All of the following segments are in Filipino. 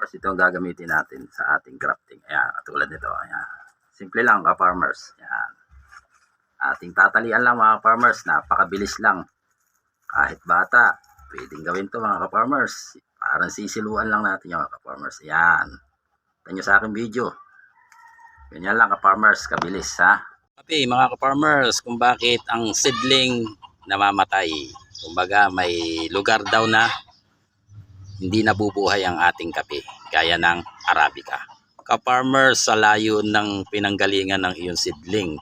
Farmers, ito gagamitin natin sa ating grafting. Ayan, katulad nito. Ayan. Simple lang ka-farmers. Ayan. Ating tatalian lang mga farmers. Napakabilis lang. Kahit bata, pwedeng gawin to mga ka-farmers. Parang sisiluan lang natin yung mga ka-farmers. Ayan. Tignan nyo sa aking video. Ganyan lang ka-farmers. Kabilis ha. Okay, mga ka-farmers, kung bakit ang seedling namamatay. Kumbaga may lugar daw na hindi nabubuhay ang ating kape gaya ng Arabica. Ka-farmers sa layo ng pinanggalingan ng iyong seedling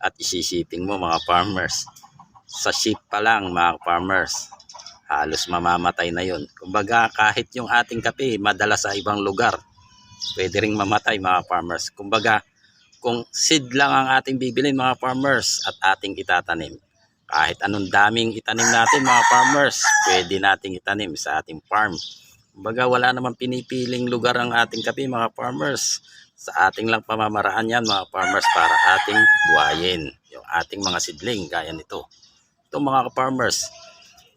at isisiping mo mga farmers. Sa ship pa lang mga farmers, halos mamamatay na yun. Kumbaga kahit yung ating kape madala sa ibang lugar, pwede ring mamatay mga farmers. Kumbaga kung seed lang ang ating bibilin mga farmers at ating itatanim, kahit anong daming itanim natin mga farmers, pwede nating itanim sa ating farm. Kumbaga wala naman pinipiling lugar ang ating kape mga farmers. Sa ating lang pamamaraan yan mga farmers para ating buhayin yung ating mga sidling gaya nito. Itong mga farmers,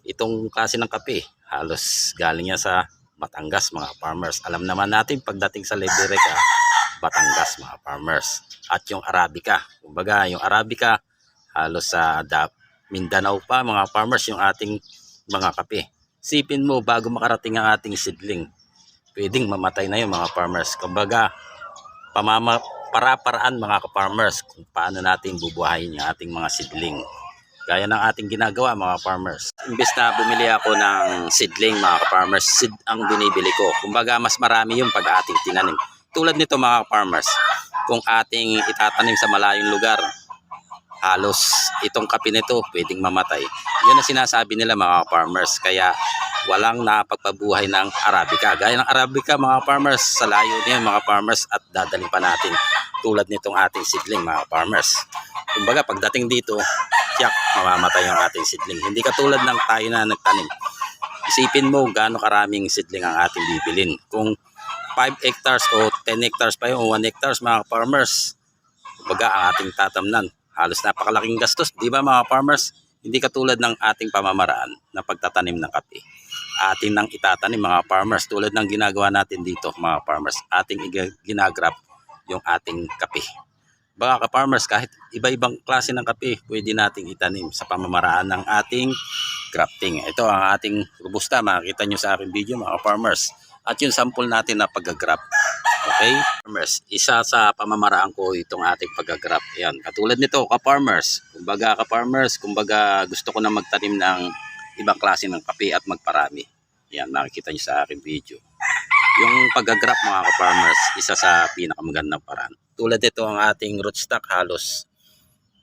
itong klase ng kape, halos galing yan sa Batangas mga farmers. Alam naman natin pagdating sa Liberica, Batangas mga farmers. At yung Arabica, kumbaga yung Arabica, halos sa da- Mindanao pa mga farmers yung ating mga kape. Sipin mo bago makarating ang ating seedling, pwedeng mamatay na yung mga farmers. Kumbaga, pamama, para-paraan mga farmers kung paano natin bubuhayin yung ating mga seedling. Gaya ng ating ginagawa mga farmers. Imbes na bumili ako ng seedling mga farmers, seed ang binibili ko. Kumbaga mas marami yung pag ating tinanim. Tulad nito mga farmers, kung ating itatanim sa malayong lugar, halos itong kape nito pwedeng mamatay. Yun ang sinasabi nila mga farmers. Kaya walang napagpabuhay ng Arabica. Gaya ng Arabica mga farmers, sa layo niya mga farmers at dadalhin pa natin tulad nitong ating seedling mga farmers. Kumbaga pagdating dito, tiyak mamamatay yung ating seedling. Hindi katulad ng tayo na nagtanim. Isipin mo gaano karaming seedling ang ating bibilin. Kung 5 hectares o 10 hectares pa yun o 1 hectares mga farmers, kumbaga ang ating tatamnan halos napakalaking gastos, di ba mga farmers? Hindi katulad ng ating pamamaraan na pagtatanim ng kape. Ating nang itatanim mga farmers tulad ng ginagawa natin dito mga farmers. Ating ginagrab yung ating kape. Baka ka-farmers, kahit iba-ibang klase ng kape, pwede nating itanim sa pamamaraan ng ating grafting. Ito ang ating robusta, makikita nyo sa aking video mga farmers. At yung sample natin na pag-grab. Okay? Farmers, isa sa pamamaraan ko itong ating pag-grab. Yan, katulad nito, ka-farmers. Kumbaga ka-farmers, kumbaga gusto ko na magtanim ng ibang klase ng kape at magparami. Yan, makikita nyo sa aking video. Yung pag-grab mga ka-farmers, isa sa pinakamagandang paraan. Tulad ito ang ating rootstock halos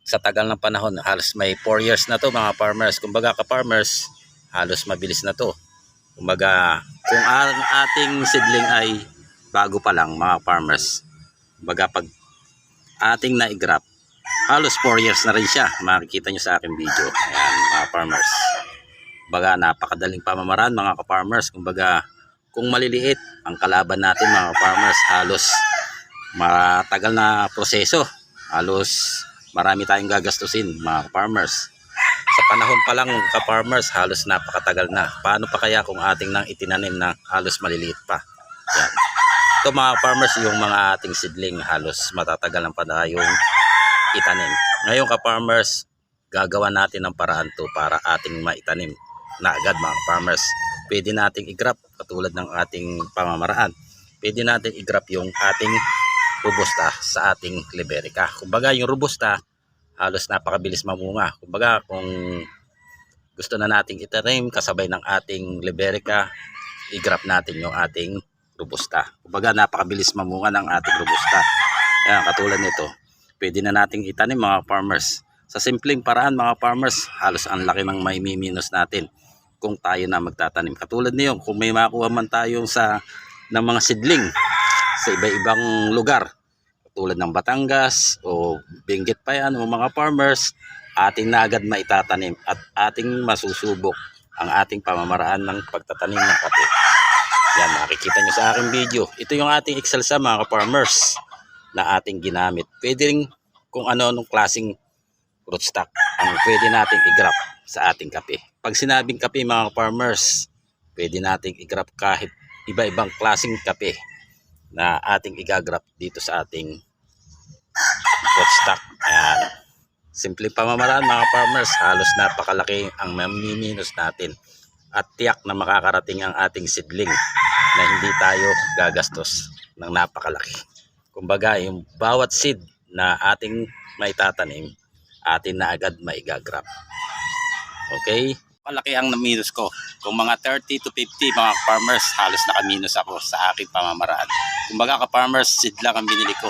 sa tagal ng panahon, halos may 4 years na to mga farmers. Kumbaga ka-farmers, halos mabilis na to. Kumbaga, kung ang ating seedling ay bago pa lang mga farmers, kumbaga pag ating na-grab, halos 4 years na rin siya. Makikita nyo sa aking video. Ayan mga farmers. Kumbaga, napakadaling pamamaraan mga ka-farmers. Kumbaga, kung maliliit ang kalaban natin mga farmers, halos matagal na proseso. Halos marami tayong gagastusin mga farmers. Sa panahon pa lang ka-farmers, halos napakatagal na. Paano pa kaya kung ating nang itinanim na halos maliliit pa? Yan. Ito mga farmers, yung mga ating seedling halos matatagal lang pa tayong itanim. Ngayon ka-farmers, gagawa natin ng paraan to para ating maitanim na agad mga farmers. Pwede nating i-grab katulad ng ating pamamaraan. Pwede natin i-grab yung ating robusta sa ating liberica. Kumbaga yung robusta, halos napakabilis mamunga. Kumbaga kung gusto na nating itanim kasabay ng ating liberica, i-grab natin yung ating robusta. Kumbaga napakabilis mamunga ng ating robusta. Ayan, katulad nito. Pwede na nating itanim mga farmers. Sa simpleng paraan mga farmers, halos ang laki ng may minus natin kung tayo na magtatanim. Katulad niyo, kung may makuha man tayong sa ng mga sidling sa iba-ibang lugar, tulad ng Batangas o Benguet pa yan o mga farmers, ating na agad maitatanim at ating masusubok ang ating pamamaraan ng pagtatanim ng kape. Yan, makikita nyo sa aking video. Ito yung ating Excelsa mga farmers na ating ginamit. Pwede rin kung ano-anong klaseng rootstock ang pwede nating i-grab sa ating kape. Pag sinabing kape mga farmers, pwede nating i-grab kahit iba-ibang klasing kape na ating igagrap dito sa ating rootstock. Ayan. Simple pamamaraan mga farmers, halos napakalaki ang mamiminos natin at tiyak na makakarating ang ating seedling na hindi tayo gagastos ng napakalaki. Kumbaga, yung bawat seed na ating maitatanim, atin na agad maigagrap. Okay? Malaki ang naminus ko. Kung mga 30 to 50 mga farmers, halos nakaminus ako sa aking pamamaraan. Kumbaga ka-farmers, seed lang ang binili ko.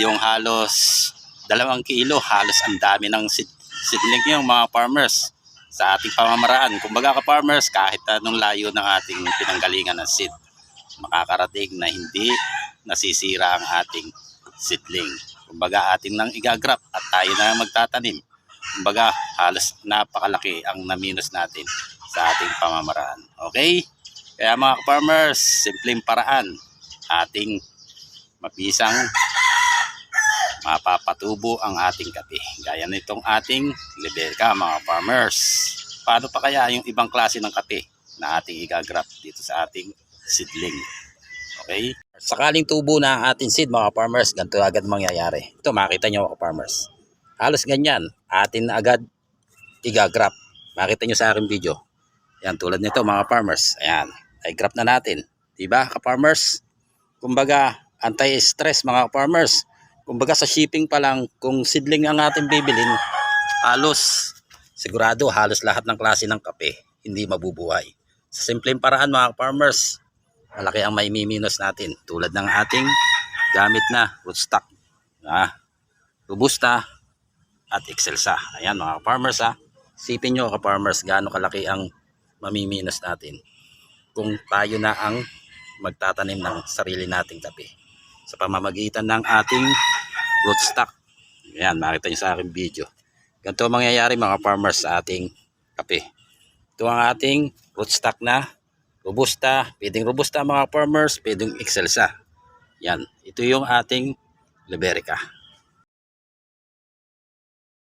Yung halos dalawang kilo, halos ang dami ng seed, seedling yung mga farmers sa ating pamamaraan. Kumbaga ka-farmers, kahit anong layo ng ating pinanggalingan ng seed, makakarating na hindi nasisira ang ating seedling. Kumbaga atin nang igagrap at tayo na magtatanim. Kumbaga halos napakalaki ang naminus natin sa ating pamamaraan. Okay? Kaya mga farmers, simpleng paraan ating mabisang mapapatubo ang ating kape. Gaya nitong ating Liberca mga farmers. Paano pa kaya yung ibang klase ng kape na ating igagrap dito sa ating seedling? Okay? Sakaling tubo na ating seed mga farmers, ganito agad mangyayari. Ito makita nyo mga farmers. Halos ganyan, atin na agad igagrap. Makita nyo sa aking video. Yan, tulad nito mga farmers. Ayan, ay grab na natin. Diba ka-farmers? Kumbaga, anti-stress mga farmers. Kumbaga sa shipping pa lang, kung seedling ang ating bibilin, halos, sigurado halos lahat ng klase ng kape, hindi mabubuhay. Sa simpleng paraan mga farmers, malaki ang maimiminus natin. Tulad ng ating gamit na rootstock. Ah, Robusta at Excelsa. Ayan mga farmers ha. Sipin nyo ka farmers gaano kalaki ang mamiminos natin kung tayo na ang magtatanim ng sarili nating kape sa pamamagitan ng ating rootstock. Ayan, makita nyo sa aking video. Ganito ang mangyayari mga farmers sa ating kape. Ito ang ating rootstock na robusta. Pwedeng robusta mga farmers, pwedeng excelsa. Yan, ito yung ating Liberica.